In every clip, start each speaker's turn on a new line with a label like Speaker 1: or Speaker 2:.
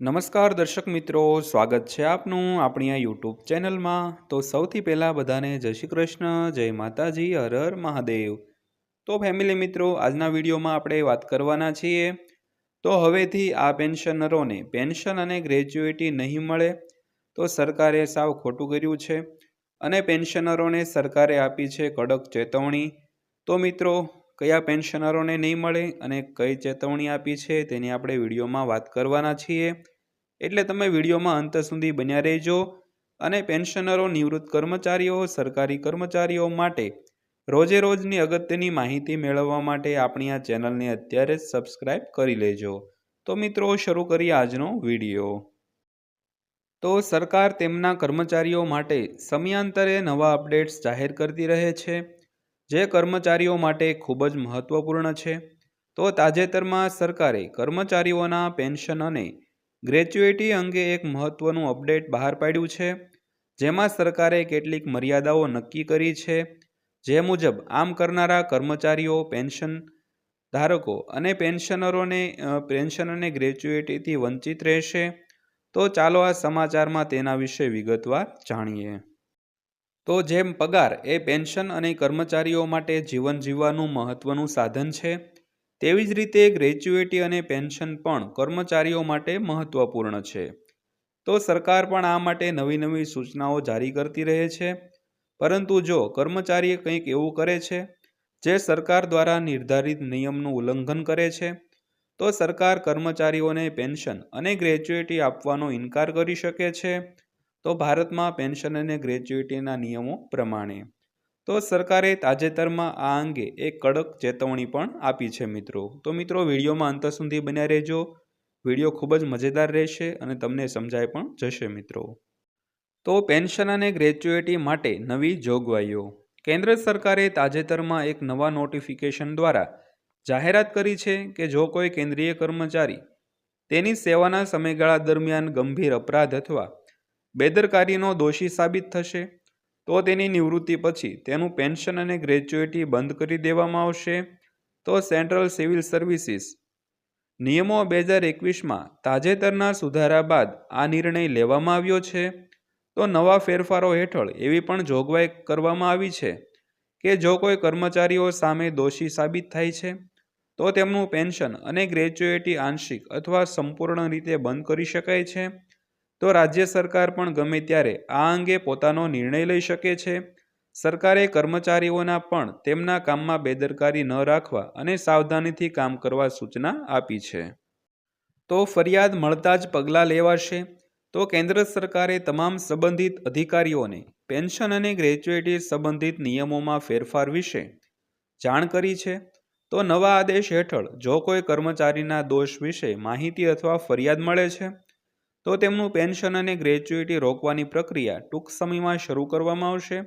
Speaker 1: નમસ્કાર દર્શક મિત્રો, સ્વાગત છે આપનું આપણી આ યુટ્યુબ ચેનલમાં. તો સૌથી પહેલાં બધાને જય શ્રી કૃષ્ણ, જય માતાજી, હર હર મહાદેવ. તો ફેમિલી મિત્રો, આજના વિડીયોમાં આપણે વાત કરવાના છીએ. તો હવેથી આ પેન્શનરોને પેન્શન અને ગ્રેજ્યુએટી નહીં મળે, તો સરકારે સાવ ખોટું કર્યું છે. અને પેન્શનરોને સરકારે આપી છે કડક ચેતવણી. તો મિત્રો કયા પેન્શનરોને નહીં મળે અને કઈ ચેતવણી આપી છે તેની આપણે વિડીયોમાં વાત કરવાના છીએ. એટલે તમે વિડીયોમાં અંત સુધી બન્યા રહેજો અને પેન્શનરો નિવૃત્ત કર્મચારીઓ, સરકારી કર્મચારીઓ માટે રોજે રોજની અગત્યની માહિતી મેળવવા માટે આપણી આ ચેનલને અત્યારે જ સબસ્ક્રાઇબ કરી લેજો. તો મિત્રો, શરૂ કરીએ આજનો વીડિયો. તો સરકાર તેમના કર્મચારીઓ માટે સમયાંતરે નવા અપડેટ્સ જાહેર કરતી રહે છે. જે કર્મચારીઓ માટે ખૂબ જ મહત્વપૂર્ણ છે, તો તાજેતરમાં સરકારે કર્મચારીઓના પેન્શન અને ગ્રેચ્યુએટી અંગે એક મહત્વનું અપડેટ બહાર પાડ્યું છે, જેમાં સરકારે કેટલીક મર્યાદાઓ નક્કી કરી છે, જે મુજબ આમ કરનારા કર્મચારીઓ, પેન્શન ધારકો અને પેન્શનરોને પેન્શન અને ગ્રેચ્યુએટીથી વંચિત રહેશે, તો ચાલો આ સમાચારમાં તેના વિશે વિગતવાર જાણીએ. તો જેમ પગાર એ પેન્શન અને કર્મચારીઓ માટે જીવન જીવવાનું મહત્વનું સાધન છે, તેવી જ રીતે ગ્રેચ્યુએટી અને પેન્શન પણ કર્મચારીઓ માટે મહત્વપૂર્ણ છે. તો સરકાર પણ આ માટે નવી નવી સૂચનાઓ જારી કરતી રહે છે. પરંતુ જો કર્મચારીએ કંઈક એવું કરે છે, જે સરકાર દ્વારા નિર્ધારિત નિયમનું ઉલ્લંઘન કરે છે, તો સરકાર કર્મચારીઓને પેન્શન અને ગ્રેચ્યુએટી આપવાનો ઇનકાર કરી શકે છે. તો ભારતમાં પેન્શન અને ગ્રેજ્યુએટીના નિયમો પ્રમાણે. તો સરકારે તાજેતરમાં આ અંગે એક કડક ચેતવણી પણ આપી છે મિત્રો. તો મિત્રો, વિડીયોમાં અંત સુધી બન્યા રહેજો. વીડિયો ખૂબ જ મજેદાર રહેશે અને તમને સમજાય પણ જશે મિત્રો. તો પેન્શન અને ગ્રેચ્યુએટી માટે નવી જોગવાઈઓ. કેન્દ્ર સરકારે તાજેતરમાં એક નવા નોટિફિકેશન દ્વારા જાહેરાત કરી છે કે જો કોઈ કેન્દ્રીય કર્મચારી તેની સેવાના સમયગાળા દરમિયાન ગંભીર અપરાધ અથવા બેદરકારીનો દોષી સાબિત થશે, તો તેની નિવૃત્તિ પછી તેનું પેન્શન અને ગ્રેજ્યુએટી બંધ કરી દેવામાં આવશે. તો સેન્ટ્રલ સિવિલ સર્વિસીસ નિયમો બે હજાર એકવીસમાં તાજેતરના સુધારા બાદ આ નિર્ણય લેવામાં આવ્યો છે. તો નવા ફેરફારો હેઠળ એવી પણ જોગવાઈ કરવામાં આવી છે કે જો કોઈ કર્મચારીઓ સામે દોષી સાબિત થાય છે, તો તેમનું પેન્શન અને ગ્રેજ્યુએટી આંશિક અથવા સંપૂર્ણ રીતે બંધ કરી શકાય છે. તો રાજ્ય સરકાર પણ ગમે ત્યારે આ અંગે પોતાનો નિર્ણય લઈ શકે છે. સરકારે કર્મચારીઓના પણ તેમના કામમાં બેદરકારી ન રાખવા અને સાવધાનીથી કામ કરવા સૂચના આપી છે. તો ફરિયાદ મળતા જ પગલાં લેવાશે. તો કેન્દ્ર સરકારે તમામ સંબંધિત અધિકારીઓને પેન્શન અને ગ્રેજ્યુએટી સંબંધિત નિયમોમાં ફેરફાર વિશે જાણ કરી છે. તો નવા આદેશ હેઠળ જો કોઈ કર્મચારીના દોષ વિશે માહિતી અથવા ફરિયાદ મળે છે તો તેમનું પેન્શન અને ગ્રેચ્યુઇટી રોકવાની પ્રક્રિયા ટૂંક સમયમાં શરૂ કરવામાં આવશે.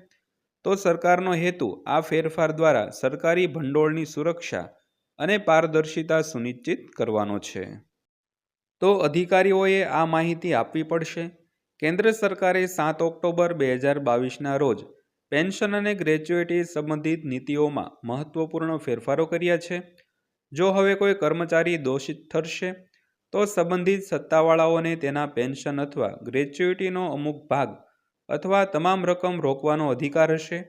Speaker 1: તો સરકારનો હેતુ આ ફેરફાર દ્વારા સરકારી ભંડોળની સુરક્ષા અને પારદર્શિતા સુનિશ્ચિત કરવાનો છે. તો અધિકારીઓએ આ માહિતી આપવી પડશે. કેન્દ્ર સરકારે સાત ઓક્ટોબર બે હજાર બાવીસના રોજ પેન્શન અને ગ્રેજ્યુએટી સંબંધિત નીતિઓમાં મહત્વપૂર્ણ ફેરફારો કર્યા છે. જો હવે કોઈ કર્મચારી દોષિત ઠરશે તો સંબંધિત સત્તાવાળાઓને તેના પેન્શન અથવા ગ્રેચ્યુઇટીનો અમુક ભાગ અથવા તમામ રકમ રોકવાનો અધિકાર હશે.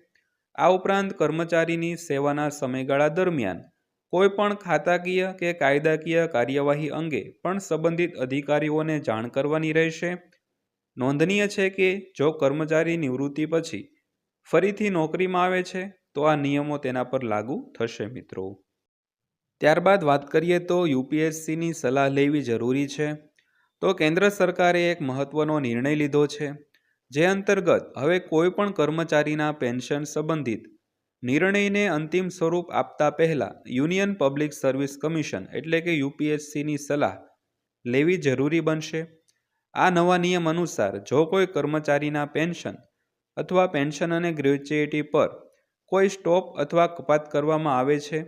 Speaker 1: આ ઉપરાંત કર્મચારીની સેવાના સમયગાળા દરમિયાન કોઈપણ ખાતાકીય કે કાયદાકીય કાર્યવાહી અંગે પણ સંબંધિત અધિકારીઓને જાણ કરવાની રહેશે. નોંધનીય છે કે જો કર્મચારી નિવૃત્તિ પછી ફરીથી નોકરીમાં આવે છે, તો આ નિયમો તેના પર લાગુ થશે મિત્રો. ત્યારબાદ વાત કરીએ તો યુપીએસસીની સલાહ લેવી જરૂરી છે. તો કેન્દ્ર સરકારે એક મહત્વનો નિર્ણય લીધો છે, જે અંતર્ગત હવે કોઈપણ કર્મચારીના પેન્શન સંબંધિત નિર્ણયને અંતિમ સ્વરૂપ આપતા પહેલાં યુનિયન પબ્લિક સર્વિસ કમિશન એટલે કે યુપીએસસીની સલાહ લેવી જરૂરી બનશે. આ નવા નિયમ અનુસાર જો કોઈ કર્મચારીના પેન્શન અથવા પેન્શન અને ગ્રેચ્યુએટી પર કોઈ સ્ટોપ અથવા કપાત કરવામાં આવે છે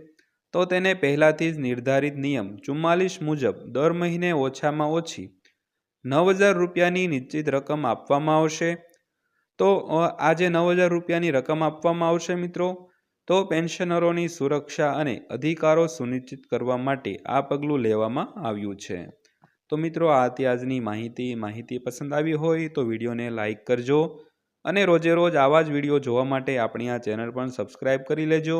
Speaker 1: તો તેને પહેલાંથી જ નિર્ધારિત નિયમ ચુમ્માલીસ મુજબ દર મહિને ઓછામાં ઓછી નવ હજાર રૂપિયાની નિશ્ચિત રકમ આપવામાં આવશે. તો આ જે નવ હજાર રૂપિયાની રકમ આપવામાં આવશે મિત્રો. તો પેન્શનરોની સુરક્ષા અને અધિકારો સુનિશ્ચિત કરવા માટે આ પગલું લેવામાં આવ્યું છે. તો મિત્રો, આ હતી આજની માહિતી. માહિતી પસંદ આવી હોય તો વિડીયોને લાઇક કરજો અને રોજે રોજ આવા જ વીડિયો જોવા માટે આપણી આ ચેનલ પણ સબસ્ક્રાઈબ કરી લેજો.